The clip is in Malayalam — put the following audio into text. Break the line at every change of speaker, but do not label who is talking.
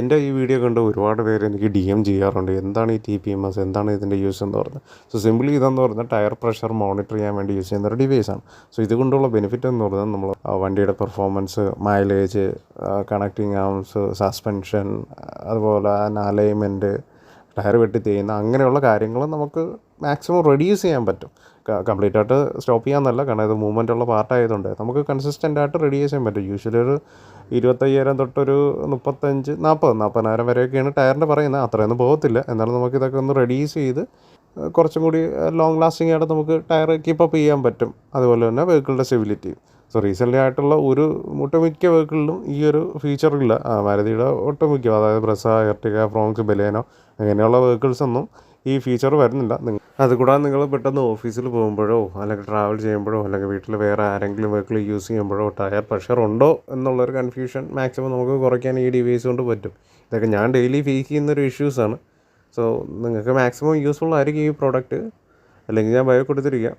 എന്റെ ഈ വീഡിയോ കണ്ട് ഒരുപാട് പേര് എനിക്ക് ഡി എം ചെയ്യാറുണ്ട്. എന്താണ് ഈ ടി പി എം എസ് എന്താണ് ഇതിന്റെ യൂസ് എന്ന് പറഞ്ഞത് സോ സിമ്പിളി ഇതെന്ന് പറഞ്ഞാൽ ടയർ പ്രഷർ മോണിറ്റർ ചെയ്യാൻ വേണ്ടി യൂസ് ചെയ്യുന്ന ഒരു ഡിവൈസ് ആണ്. സോ ഇതുകൊണ്ടുള്ള ബെനിഫിറ്റ് എന്ന് പറഞ്ഞാൽ നമ്മൾ വണ്ടിയുടെ performance mileage connecting arms suspension അതുപോലെ അലൈൻമെന്റ് ടയർ വെട്ടി തേയുന്ന അങ്ങനെയുള്ള കാര്യങ്ങൾ നമുക്ക് മാക്സിമം റെഡ്യൂസ് ചെയ്യാൻ പറ്റും. കംപ്ലീറ്റ് ആയിട്ട് സ്റ്റോപ്പ് ചെയ്യാമെന്നല്ല കാരണം ഇത് മൂവ്മെന്റ് ഉള്ള പാർട്ട് ആയതുകൊണ്ട്. നമുക്ക് കൺസിസ്റ്റന്റ് ആയിട്ട് റെഡ്യൂസ് ചെയ്യാൻ പറ്റും. യൂഷ്വലി ഒരു ഇരുപത്തയ്യായിരം തൊട്ടൊരു മുപ്പത്തഞ്ച് നാൽപ്പത് നാൽപ്പതിനായിരം വരെയൊക്കെയാണ് ടയറിന്റെ പറയുന്നത്. അത്രയൊന്നും പോകത്തില്ല. എന്നാലും നമുക്ക് ഇതൊക്കെ ഒന്ന് റെഡ്യൂസ് ചെയ്ത് കുറച്ചും കൂടി ലോങ് ലാസ്റ്റിംഗ് ആയിട്ട് നമുക്ക് ടയർ കീപ്പപ്പ് ചെയ്യാൻ പറ്റും. അതുപോലെ തന്നെ വെഹിക്കിളിന്റെ സ്റ്റെബിലിറ്റി സോ റീസെന്റ് ആയിട്ടുള്ള ഒരു ഒട്ടുമിക്ക വെഹിക്കിളിലും ഈ ഒരു ഫീച്ചർ ഇല്ല. മാരുതിയുടെ ഒട്ടുമിക്ക അതായത് ബ്രസ എർട്ടിക ഫ്രോങ്സ് ബലേനോ അങ്ങനെയുള്ള വെഹിക്കിൾസ് ഒന്നും ഈ ഫീച്ചർ വരുന്നില്ല. അതുകൂടാതെ നിങ്ങൾ പെട്ടെന്ന് ഓഫീസിൽ പോകുമ്പോഴോ അല്ലെങ്കിൽ ട്രാവൽ ചെയ്യുമ്പോഴോ അല്ലെങ്കിൽ വീട്ടിൽ വേറെ ആരെങ്കിലും വെഹിക്കിൾ യൂസ് ചെയ്യുമ്പോഴോ ടയർ പ്രഷർ ഉണ്ടോ എന്നുള്ളൊരു കൺഫ്യൂഷൻ മാക്സിമം നമുക്ക് കുറയ്ക്കാൻ ഈ ഡിവൈസ് കൊണ്ട് പറ്റും. ഇതൊക്കെ ഞാൻ ഡെയിലി ഫേസ് ചെയ്യുന്ന ഒരു ഇഷ്യൂസാണ് സോ നിങ്ങൾക്ക് മാക്സിമം യൂസ്ഫുൾ ആയിരിക്കും ഈ പ്രോഡക്റ്റ് അല്ലെങ്കിൽ ഞാൻ ബയോ കൊടുത്തിരിക്കാം.